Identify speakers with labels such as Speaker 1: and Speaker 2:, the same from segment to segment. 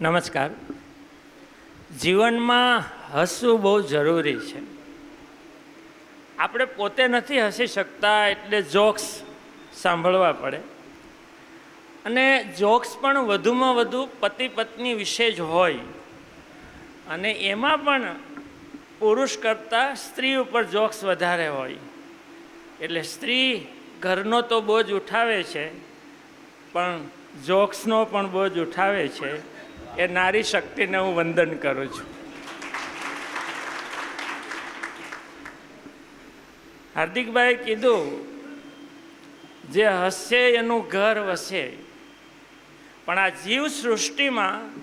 Speaker 1: નમસ્કાર. જીવનમાં હસવું બહુ જરૂરી છે. આપણે પોતે નથી હસી શકતા એટલે જોક્સ સાંભળવા પડે. અને જોક્સ પણ વધુમાં વધુ પતિ પત્ની વિશે જ હોય. અને એમાં પણ પુરુષ કરતાં સ્ત્રી ઉપર જોક્સ વધારે હોય. એટલે સ્ત્રી ઘરનો તો બોજ ઉઠાવે છે, પણ જોક્સનો પણ બોજ ઉઠાવે છે. એ નારી શક્તિને હું વંદન કરું છું. હાર્દિકભાઈ કીધું, જે હસે એનું ઘર વસે. પણ આ જીવ સૃષ્ટિમાં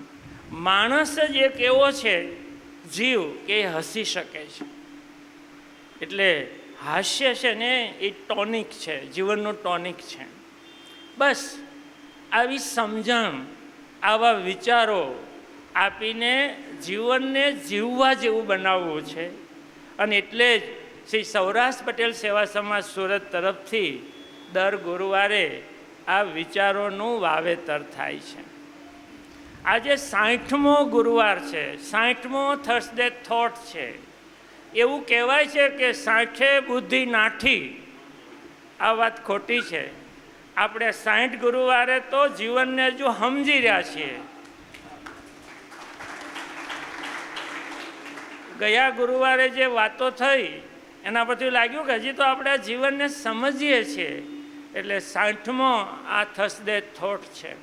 Speaker 1: માણસ જ એક એવો છે, જીવ, કે એ હસી શકે છે. એટલે હાસ્ય છે ને, એ ટોનિક છે, જીવનનું ટોનિક છે. બસ, આવી સમજણ આવા વિચારો આપીને જીવનને જીવવા જેવું બનાવવું છે. અને એટલે જ શ્રી સૌરાષ્ટ્ર પટેલ સેવા સમાજ સુરત તરફથી દર ગુરુવારે આ વિચારોનું વાવેતર થાય છે. આજે સાઠમો ગુરુવાર છે. સાઠમો થર્સડે થોટ છે. એવું કહેવાય છે કે સાઠે બુદ્ધિ નાઠી આ વાત ખોટી છે. આપણે સાઠ ગુરુવારે તો જીવનને જો સમજી રહ્યા છીએ. ગયા ગુરુવારે જે વાતો થઈ, એના પરથી લાગ્યું કે હજી તો આપણે જીવનને સમજીએ છીએ. એટલે સાઠમો આ થસદે થોટ છે.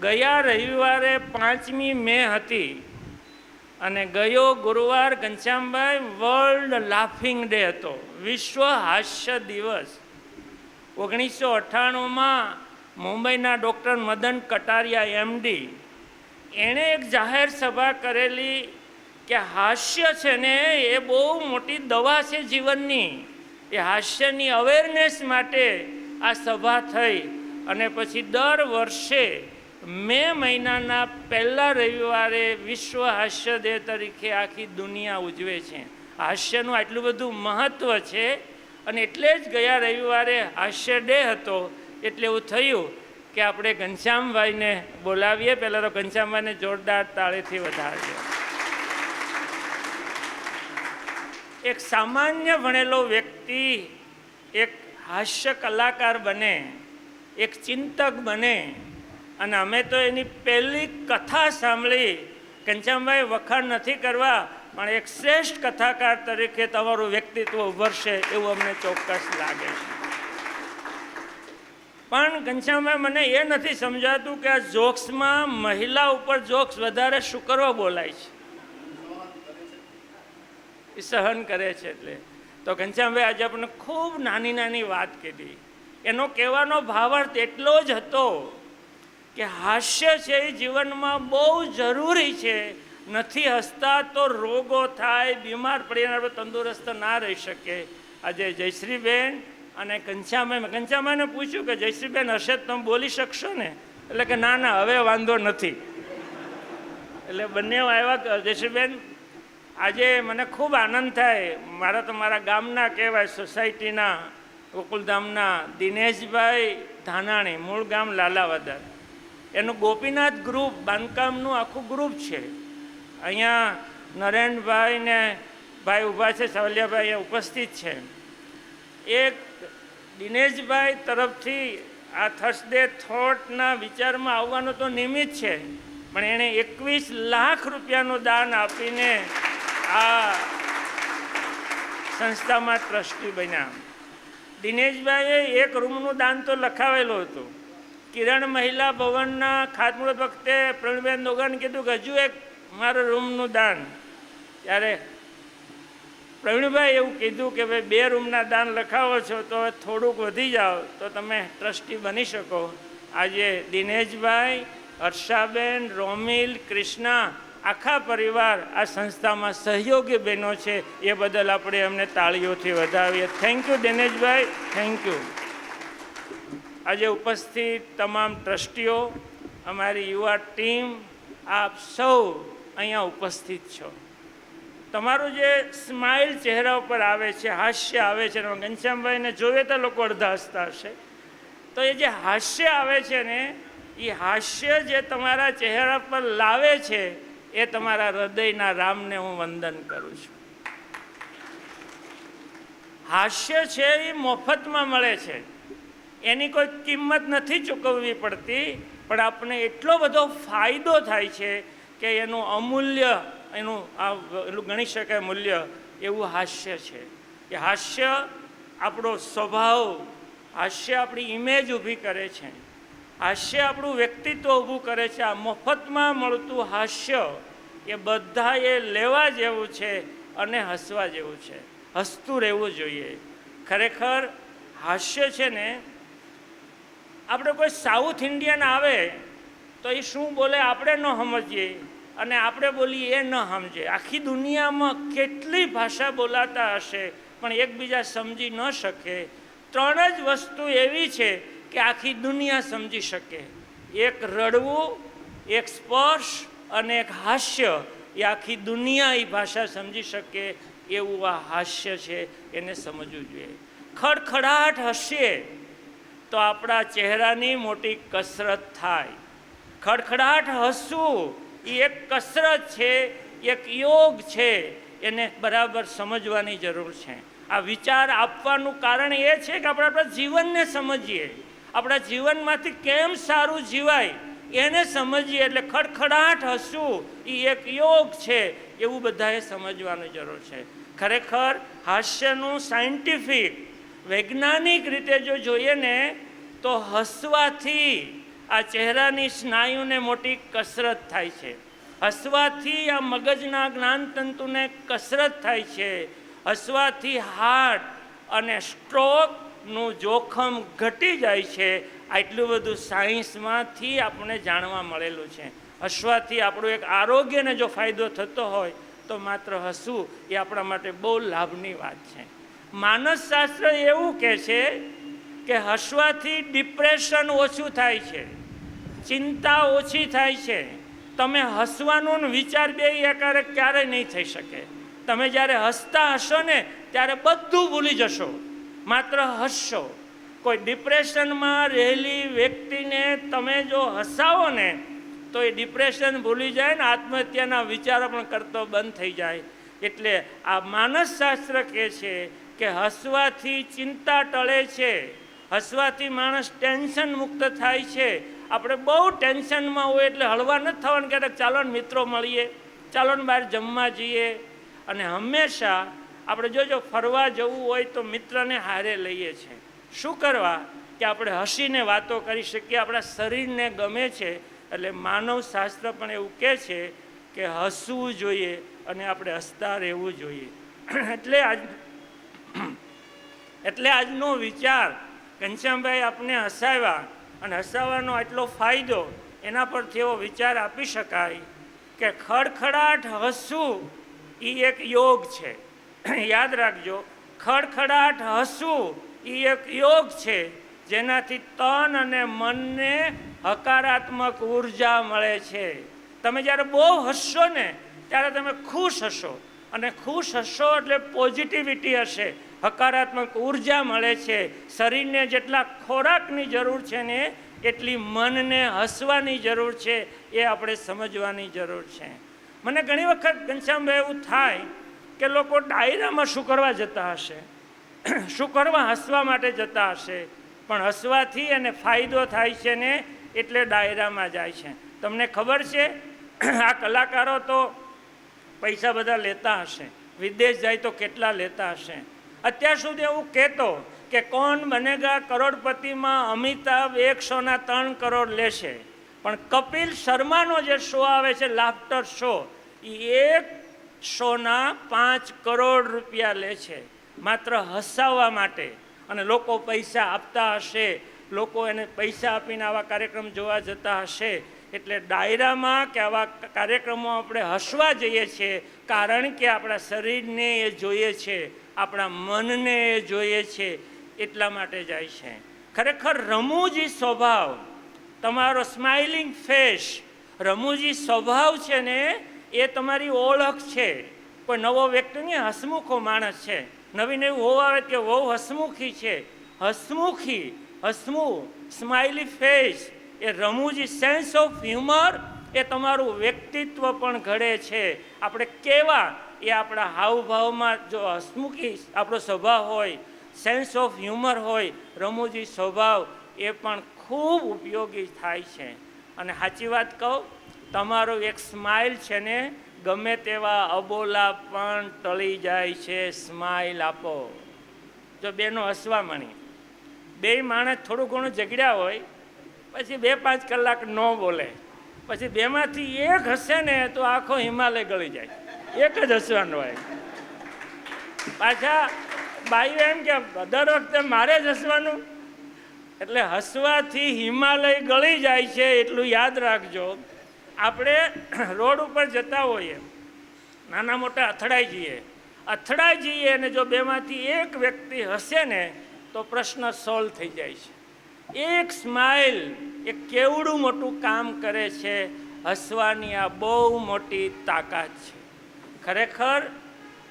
Speaker 1: ગયા રવિવારે પાંચમી મે હતી અને ગયો ગુરુવાર ઘનશ્યામભાઈ વર્લ્ડ લાફિંગ ડે હતો. વિશ્વ હાસ્ય દિવસ. ઓગણીસો અઠ્ઠાણુંમાં મુંબઈના ડૉક્ટર મદન કટારિયા એમડી એણે એક જાહેર સભા કરેલી કે હાસ્ય છે ને એ બહુ મોટી દવા છે જીવનની. એ હાસ્યની અવેરનેસ માટે આ સભા થઈ અને પછી દર વર્ષે મે મહિનાના પહેલા રવિવારે વિશ્વ હાસ્ય ડે તરીકે આખી દુનિયા ઉજવે છે. હાસ્યનું આટલું બધું મહત્ત્વ છે અને એટલે જ ગયા રવિવારે હાસ્ય ડે હતો. એટલે એવું થયું કે આપણે ઘનશ્યામભાઈને બોલાવીએ. પહેલાં તો ઘનશ્યામભાઈને જોરદાર તાળીથી વધારીએ. એક સામાન્ય ભણેલો વ્યક્તિ, એક હાસ્ય કલાકાર બને, એક ચિંતક બને અને અમે તો એની પહેલી કથા સાંભળી. ઘનશ્યામભાઈ વખાણ નથી કરવા. પણ એક શ્રેષ્ઠ કથાકાર તરીકે તમારું વ્યક્તિત્વ ઉભરશે એવું અમને ચોક્કસ લાગે છે. પણ ઘનશ્યામભાઈ, મને એ નથી સમજાતું કે આ જોક્સમાં મહિલા ઉપર જોક્સ વધારે શું કરવા બોલાય છે. એ સહન કરે છે એટલે. તો ઘનશ્યામભાઈ, આજે આપણને ખૂબ નાની નાની વાત કીધી. એનો કહેવાનો ભાવાર્થ એટલો જ હતો કે હાસ્ય છે એ જીવનમાં બહુ જરૂરી છે નથી હસતા તો રોગો થાય, બીમાર પડીને આપણે તંદુરસ્ત ના રહી શકે આજે જયશ્રીબેન અને ઘનશ્યામભાઈ ઘનશ્યામભાઈને પૂછ્યું કે જયશ્રીબેન હશે તમે બોલી શકશો ને? એટલે કે ના ના, હવે વાંધો નથી. એટલે બંને આવ્યા જયશ્રીબેન, આજે મને ખૂબ આનંદ થાય. મારા તો મારા ગામના કહેવાય, સોસાયટીના, ગોકુલધામના દિનેશભાઈ ધાનાણી, મૂળ ગામ લાલાવદર. એનું ગોપીનાથ ગ્રુપ બાંધકામનું આખું ગ્રુપ છે. અહીંયા નરેનભાઈ ને ભાઈ ઊભા છે, સવલિયાભાઈ ઉપસ્થિત છે. એક દિનેશભાઈ તરફથી આ થર્સડે થોટના વિચારમાં આવવાનો તો નિમિત્ત છે, પણ એણે એકવીસ લાખ રૂપિયાનું દાન આપીને આ સંસ્થામાં ટ્રસ્ટી બન્યા. દિનેશભાઈએ એક રૂમનું દાન તો લખાવેલું હતું. કિરણ મહિલા ભવનના ખાતમુહૂર્ત વખતે પ્રવીણબેન દોગાને કીધું કે હજુ એક મારું રૂમનું દાન. ત્યારે પ્રવીણભાઈ એવું કીધું કે ભાઈ, બે રૂમના દાન લખાવો છો, તો થોડુંક વધી જાઓ, તો તમે ટ્રસ્ટી બની શકો. આજે દિનેશભાઈ, હર્ષાબેન, રોમિલ, કૃષ્ણા, આખા પરિવાર આ સંસ્થામાં સહયોગી બહેનો છે. એ બદલ આપણે એમને તાળીઓથી વધાવીએ. Thank you Dineshbhai. Thank you આજે ઉપસ્થિત તમામ ટ્રસ્ટીઓ, અમારી યુવા ટીમ, આપ સૌ અહીંયા ઉપસ્થિત છો. તમારું જે સ્માઇલ ચહેરા ઉપર આવે છે, હાસ્ય આવે છે એમાં ઘનશ્યામભાઈને જોઈએ તો લોકો અડધા હસતા હશે. તો એ જે હાસ્ય આવે છે ને, એ હાસ્ય જે તમારા ચહેરા પર લાવે છે, એ તમારા હૃદયના રામને હું વંદન કરું છું. હાસ્ય છે એ મફતમાં મળે છે. એની કોઈ કિંમત નથી ચૂકવવી પડતી, પણ આપણને એટલો બધો ફાયદો થાય છે કે એનું અમૂલ્ય, એનું આ એટલું ગણી શકાય મૂલ્ય એવું હાસ્ય છે. કે હાસ્ય આપણો સ્વભાવ, હાસ્ય આપણી ઇમેજ ઊભી કરે છે. હાસ્ય આપણું વ્યક્તિત્વ ઊભું કરે છે. આ મફતમાં મળતું હાસ્ય એ બધાએ લેવા જેવું છે અને હસવા જેવું છે. હસતું રહેવું જોઈએ. ખરેખર હાસ્ય છે ને, આપણે કોઈ સાઉથ ઇન્ડિયન આવે તો એ શું બોલે? આપણે ન સમજીએ. અને આપણે બોલીએ એ ન સમજે. આખી દુનિયામાં કેટલી ભાષા બોલાતા હશે, પણ એકબીજા સમજી ન શકે. ત્રણ જ વસ્તુ એવી છે કે આખી દુનિયા સમજી શકે. એક રડવું, એક સ્પર્શ અને એક હાસ્ય એ આખી દુનિયા એ ભાષા સમજી શકે એવું આ હાસ્ય છે એને સમજવું જોઈએ. ખડખડાટ હસીએ તો આપણા ચહેરાની મોટી કસરત થાય. ખડખડાટ હસવું એ એક કસરત છે, એક યોગ છે. એને બરાબર સમજવાની જરૂર છે. આ વિચાર આપવાનું કારણ એ છે કે આપણે આપણા જીવનને સમજીએ. આપણા જીવનમાંથી કેમ સારું જીવાય, એને સમજીએ એટલે ખડખડાટ હસવું એ એક યોગ છે, એવું બધાએ સમજવાની જરૂર છે. ખરેખર હાસ્યનું સાયન્ટિફિક, વૈજ્ઞાનિક રીતે જો જોઈએ ને, તો હસવાથી આ ચહેરાની સ્નાયુને મોટી કસરત થાય છે. હસવાથી આ મગજના જ્ઞાનતંતુને કસરત થાય છે. હસવાથી હાર્ટ અને સ્ટ્રોકનું જોખમ ઘટી જાય છે. આટલું બધું સાયન્સમાંથી આપણને જાણવા મળેલું છે. હસવાથી આપણું એક આરોગ્યને જો ફાયદો થતો હોય, તો માત્ર હસવું એ આપણા માટે બહુ લાભની વાત છે. માનસશાસ્ત્ર એવું કહે છે કે હસવાથી ડિપ્રેશન ઓછું થાય છે. ચિંતા ઓછી થાય છે. તમે હસવાનું વિચાર બે એકારે ક્યારેય નહીં થઈ શકે. તમે જ્યારે હસતા હશો ને, ત્યારે બધું ભૂલી જશો. માત્ર હસશો. કોઈ ડિપ્રેશનમાં રહેલી વ્યક્તિને તમે જો હસાવો ને, તો એ ડિપ્રેશન ભૂલી જાય ને, આત્મહત્યાના વિચારો પણ કરતો બંધ થઈ જાય. એટલે આ માનસશાસ્ત્ર કહે છે કે હસવાથી ચિંતા ટળે છે. હસવાથી માણસ ટેન્શન મુક્ત થાય છે. આપણે બહુ ટેન્શનમાં હોય એટલે હળવા નથી થવાનું ક્યારેક, ચાલો મિત્રો મળીએ, ચાલો બહાર જમવા જઈએ. અને હંમેશા આપણે જોજો ફરવા જવું હોય તો મિત્રને હારે લઈએ છીએ શું કરવા? કે આપણે હસીને વાતો કરી શકીએ, આપણા શરીરને ગમે છે. એટલે માનવ શાસ્ત્ર પણ એવું કહે છે કે હસવું જોઈએ અને આપણે હસતા રહેવું જોઈએ. એટલે આજ, એટલે આજનો વિચાર ઘનશ્યામભાઈ આપને હસાવ્યા. અને હસાવાનો આટલો ફાયદો એના પરથી એવો વિચાર આપી શકાય કે ખડખડાટ હસવું એ એક યોગ છે. યાદ રાખજો, ખડખડાટ હસવું એ એક યોગ છે, જેનાથી તન અને મનને હકારાત્મક ઊર્જા મળે છે. તમે જ્યારે બહુ હસશો ને, ત્યારે તમે ખુશ હશો. અને ખુશ હશો એટલે પોઝિટિવિટી હશે. હકારાત્મક ઊર્જા મળે છે. શરીરને જેટલા ખોરાકની જરૂર છે ને એટલી મનને હસવાની જરૂર છે એ આપણે સમજવાની જરૂર છે. મને ઘણી વખત ઘનશ્યામભાઈ એવું થાય કે લોકો ડાયરામાં શું કરવા જતા હશે, શું કરવા હસવા માટે જતા હશે, પણ હસવાથી એને ફાયદો થાય છે ને એટલે ડાયરામાં જાય છે. તમને ખબર છે, આ કલાકારો તો પૈસા બધા લેતા હશે, વિદેશ જાય તો કેટલા લેતા હશે? અત્યાર સુધી એવું કહેતો કે કોણ બનેગા કરોડપતિમાં અમિતાભ એકસોના ત્રણ કરોડ લેશે. પણ કપિલ શર્માનો જે શો આવે છે લાફ્ટર શો એ એક શોના પાંચ કરોડ રૂપિયા લે છે. માત્ર હસાવવા માટે. અને લોકો પૈસા આપતા હશે. લોકો એને પૈસા આપીને આવા કાર્યક્રમ જોવા જતા હશે. એટલે ડાયરામાં કે આવા કાર્યક્રમો આપણે હસવા જઈએ છીએ, કારણ કે આપણા શરીરને એ જોઈએ છે, આપણા મનને એ જોઈએ છે, એટલા માટે જાય છે. ખરેખર રમૂજી સ્વભાવ, તમારો સ્માઇલિંગ ફેસ રમૂજી સ્વભાવ છે ને, એ તમારી ઓળખ છે. કોઈ નવો વ્યક્તિ નહીં હસમુખો માણસ છે. નવી નવી હોવ આવે કે બહુ હસમુખી છે. હસમુખી, હસમુખ સ્માઇલી ફેસ એ રમૂજી સેન્સ ઓફ હ્યુમર એ તમારું વ્યક્તિત્વ પણ ઘડે છે. આપણે કેવા એ આપણા હાવભાવમાં જો હસમુખી આપણો સ્વભાવ હોય સેન્સ ઓફ હ્યુમર હોય, રમૂજી સ્વભાવ એ પણ ખૂબ ઉપયોગી થાય છે. અને સાચી વાત કહું, તમારો એક સ્માઇલ છે ને, ગમે તેવા અબોલા પણ ટળી જાય છે સ્માઇલ આપો. જો બેનો હસવા મણી બે માણસ થોડું ઘણું ઝઘડ્યા હોય પછી બે પાંચ કલાક ન બોલે. પછી બેમાંથી એક હસે ને તો આખો હિમાલય ગળી જાય. એક જ હસવાનું હોય. પાછા બાઈઓ એમ કે, દર વખતે મારે જ હસવાનું? એટલે હસવાથી હિમાલય ગળી જાય છે એટલું યાદ રાખજો. આપણે રોડ ઉપર જતા હોઈએ. નાના મોટા અથડાઈ જઈએ. અથડાઈ જઈએ અને જો બેમાંથી એક વ્યક્તિ હસે ને, તો પ્રશ્ન સોલ્વ થઈ જાય છે. એક સ્માઇલ એ કેવડું મોટું કામ કરે છે, હસવાની આ બહુ મોટી તાકાત છે. ખરેખર,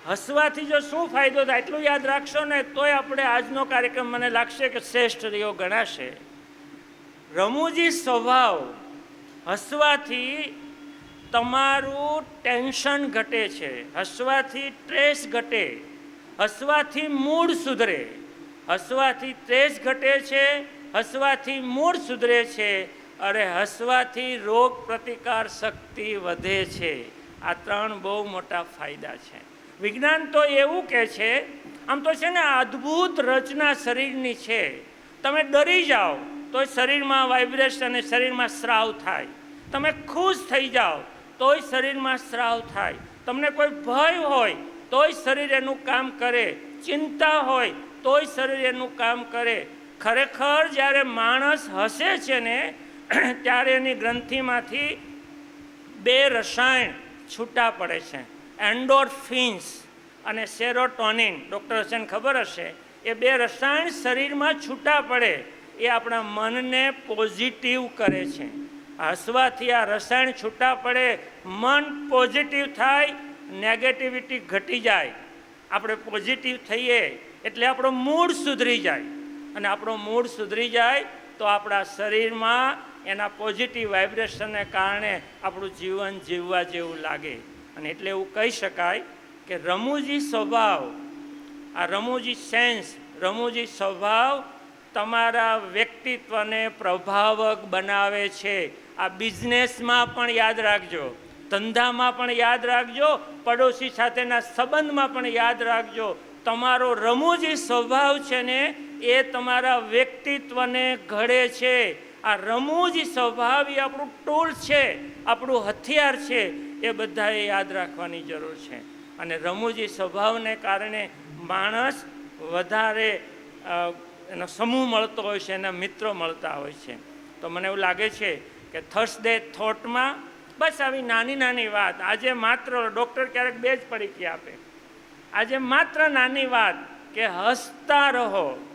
Speaker 1: હસવાથી જો શું ફાયદો થાય એટલું યાદ રાખશો ને, તોય આપણે આજનો કાર્યક્રમ મને લાગશે કે શ્રેષ્ઠ રહ્યો ગણાશે. રમૂજી સ્વભાવ, હસવાથી તમારું ટેન્શન ઘટે છે, હસવાથી ટ્રેસ ઘટે, હસવાથી મૂડ સુધરે, હસવાથી ટ્રેસ ઘટે છે હસવાથી મૂળ સુધરે છે અરે હસવાથી રોગ પ્રતિકાર શક્તિ વધે છે. આ ત્રણ બહુ મોટા ફાયદા છે. વિજ્ઞાન તો એવું કે છે, આમ તો છે ને અદ્ભુત રચના શરીરની છે. તમે ડરી જાઓ, તોય શરીરમાં વાઇબ્રેશન અને શરીરમાં સ્રાવ થાય. તમે ખુશ થઈ જાઓ, તોય શરીરમાં સ્રાવ થાય. તમને કોઈ ભય હોય, તોય શરીર એનું કામ કરે. ચિંતા હોય, તોય શરીર એનું કામ કરે. ખરેખર જ્યારે માણસ હસે છે ને, ત્યારે એની ગ્રંથિમાંથી બે રસાયણ છૂટા પડે છે. એન્ડોરફિન્સ અને સેરોટોનિન. ડૉક્ટર હસેન ખબર હશે? એ બે રસાયણ શરીરમાં છૂટા પડે, એ આપણા મનને પોઝિટિવ કરે છે. હસવાથી આ રસાયણ છૂટા પડે, મન પોઝિટિવ થાય નેગેટિવિટી ઘટી જાય. આપણે પોઝિટિવ થઈએ, એટલે આપણો મૂડ સુધરી જાય. અને આપણો મૂડ સુધરી જાય તો આપણા શરીરમાં એના પોઝિટિવ વાઇબ્રેશનને કારણે આપણું જીવન જીવવા જેવું લાગે. અને એટલે એવું કહી શકાય કે રમૂજી સ્વભાવ, આ રમૂજી સેન્સ રમૂજી સ્વભાવ તમારા વ્યક્તિત્વને પ્રભાવક બનાવે છે. આ બિઝનેસમાં પણ યાદ રાખજો, ધંધામાં પણ યાદ રાખજો, પડોશી સાથેના સંબંધમાં પણ યાદ રાખજો. તમારો રમૂજી સ્વભાવ છે ને એ તમારા વ્યક્તિત્વને ઘડે છે. આ રમૂજી સ્વભાવ એ આપણું ટૂલ છે, આપણું હથિયાર છે, એ બધાએ યાદ રાખવાની જરૂર છે. અને રમૂજી સ્વભાવને કારણે માણસ વધારે એનો સમૂહ મળતો હોય છે, એના મિત્રો મળતા હોય છે. તો મને એવું લાગે છે કે થર્સડે થોટમાં, બસ આવી નાની નાની વાત. આજે માત્ર ડૉક્ટર ક્યારેક બે જ પરીક્ષા આપે. આજે માત્ર નાની વાત કે હસતા રહો.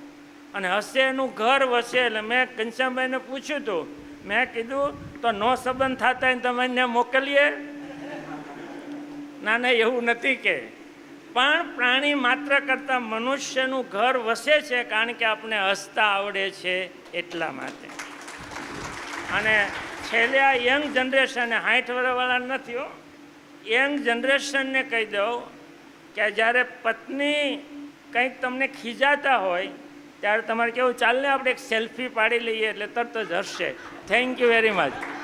Speaker 1: અને હસે એનું ઘર વસે એટલે મેં ઘનશ્યામભાઈને પૂછ્યું હતું મેં કીધું, તો નો સંબંધ થતા તમે એને મોકલીએ. ના ના, એવું નથી કે. પણ પ્રાણી માત્ર કરતાં મનુષ્યનું ઘર વસે છે કારણ કે આપણે હસતા આવડે છે એટલા માટે. અને છેલ્લે આ યંગ જનરેશનને સાઠ વર્ષવાળા નથી હો. યંગ જનરેશનને કહી દઉં કે જ્યારે પત્ની કંઈક તમને ખીજાતા હોય ત્યારે તમારે કેવું, ચાલને આપણે એક સેલ્ફી પાડી લઈએ એટલે તરત જ હસશે. Thank you very much